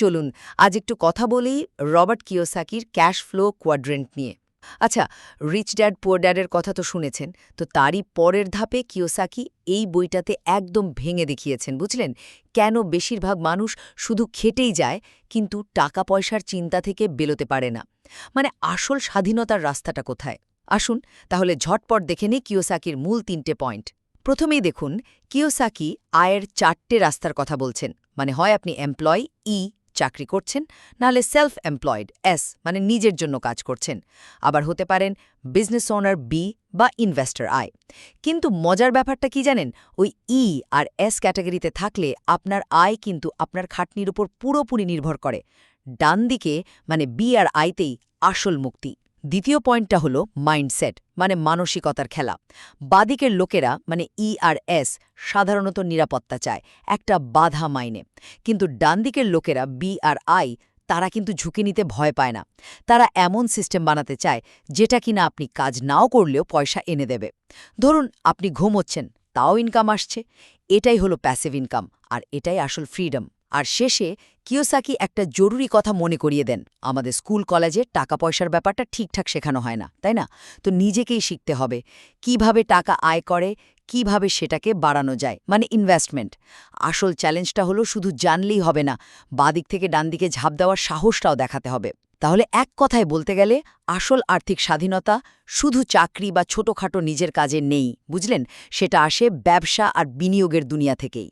চলুন, আজ একটু কথা বলি রবার্ট কিওসাকির ক্যাশ ফ্লো কোয়াড্রেন্ট নিয়ে। আচ্ছা রিচ ড্যাড, পুয়ার ড্যাডের কথা তো শুনেছেন, তো তারই পরের ধাপে কিওসাকি এই বইটাতে একদম ভেঙে দেখিয়েছেন, বুঝলেন? কেন বেশিরভাগ মানুষ শুধু খেটেই যায়, কিন্তু টাকা পয়সার চিন্তা থেকে বেরোতে পারে না। মানে আসল স্বাধীনতার রাস্তাটা কোথায়? আসুন, তাহলে ঝটপট দেখে নিই কিওসাকির মূল তিনটে পয়েন্ট। প্রথমেই দেখুন, কিওসাকি আয়ের চারটে রাস্তার কথা বলছেন মানে হয় আপনি এমপ্লয়, ই চাকরি করছেন, নাহলে সেলফ এমপ্লয়েড এস মানে নিজের জন্য কাজ করছেন। আবার হতে পারেন বিজনেস ওনার বি বা ইনভেস্টার আয় কিন্তু মজার ব্যাপারটা কি জানেন? ওই ই আর এস ক্যাটাগরিতে থাকলে আপনার আয় কিন্তু আপনার খাটনির উপর পুরোপুরি নির্ভর করে। ডান দিকে মানে বি আর আইতেই আসল মুক্তি। দ্বিতীয় পয়েন্টটা হলো মাইন্ডসেট মানে মানসিকতার খেলা। বাদিকের লোকেরা মানে ই আর এস সাধারণত নিরাপত্তা চায়, একটা বাধা মাইনে। কিন্তু ডান দিকের লোকেরা বি আর আই তারা কিন্তু ঝুঁকি নিতে ভয় পায় না। তারা এমন সিস্টেম বানাতে চায়, যেটা কিনা আপনি কাজ নাও করলেও পয়সা এনে দেবে। ধরুন, আপনি ঘুমোচ্ছেন, তাও ইনকাম আসছে। এটাই হলো প্যাসিভ ইনকাম আর এটাই আসল ফ্রিডম আর শেষে কিওসাকি একটা জরুরি কথা মনে করিয়ে দেন। আমাদের স্কুল কলেজে টাকা পয়সার ব্যাপারটা ঠিকঠাক শেখানো হয় না, তাই না? তো নিজেকেই শিখতে হবে। কীভাবে টাকা আয় করে, কীভাবে সেটাকে বাড়ানো যায় মানে ইনভেস্টমেন্ট আসল চ্যালেঞ্জটা হলো শুধু জানলেই হবে না, বাদিক থেকে ডান দিকে ঝাঁপ দেওয়ার সাহসটাও দেখাতে হবে। তাহলে এক কথায় বলতে গেলে, আসল আর্থিক স্বাধীনতা শুধু চাকরি বা ছোটখাটো নিজের কাজে নেই, বুঝলেন? সেটা আসে ব্যবসা আর বিনিয়োগের দুনিয়া থেকেই।